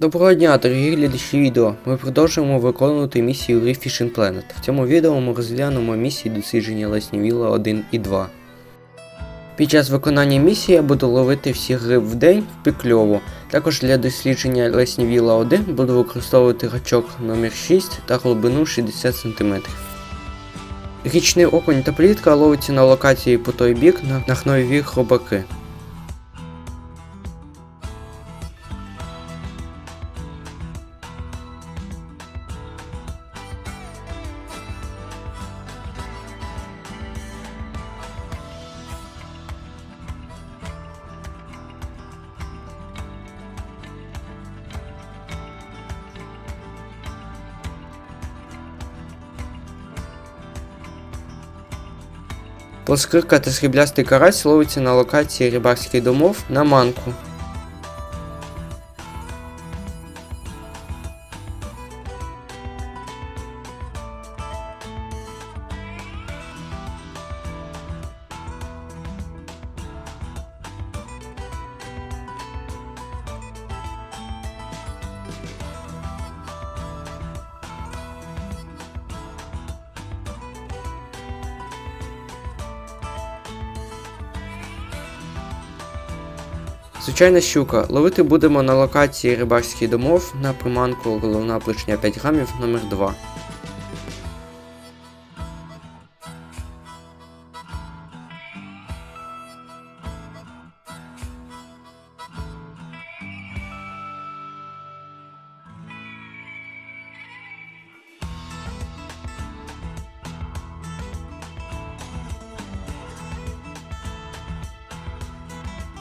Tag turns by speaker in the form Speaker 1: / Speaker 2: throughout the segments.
Speaker 1: Доброго дня, дорогі глядачі відео. Ми продовжуємо виконувати місію гри Fishing Planet. В цьому відео ми розглянемо місії дослідження Леснівіла 1 і 2. Під час виконання місії я буду ловити всі гриб в день в пікльову. Також для дослідження Леснівіла 1 буду використовувати гачок номер 6 та глибину 60 см. Річний окунь та плітка ловиться на локації по той бік на хнові хробаки. Плоскирка та сріблястий карась ловиться на локації рибарських домов на манку. Звичайна щука. Ловити будемо на локації рибарських домов на приманку головна плечня 5 грамів номер 2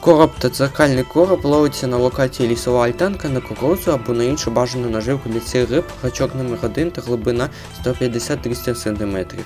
Speaker 1: Короб та дзеркальний короб ловиться на локації лісова альтанка на кукурудзу або на іншу бажану наживку для цих риб, гачок номер 1 та глибина 150-300 см.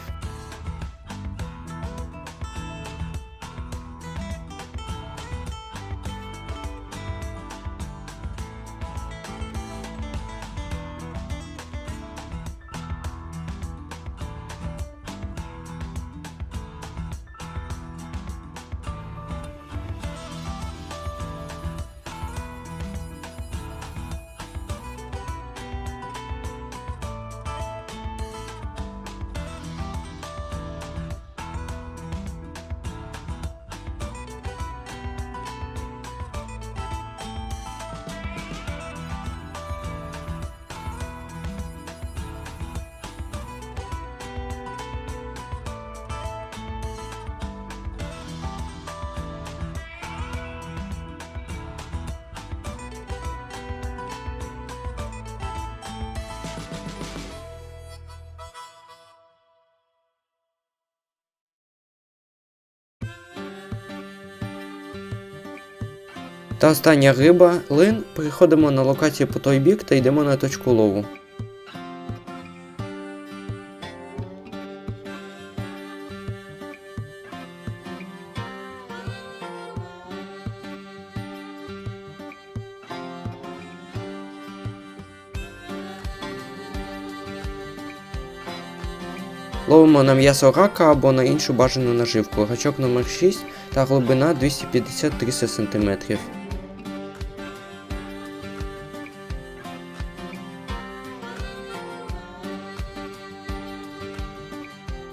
Speaker 1: Та остання риба лин. Переходимо на локацію по той бік та йдемо на точку лову. Ловимо на м'ясо рака або на іншу бажану наживку. Гачок номер 6 та глибина 250-300 см.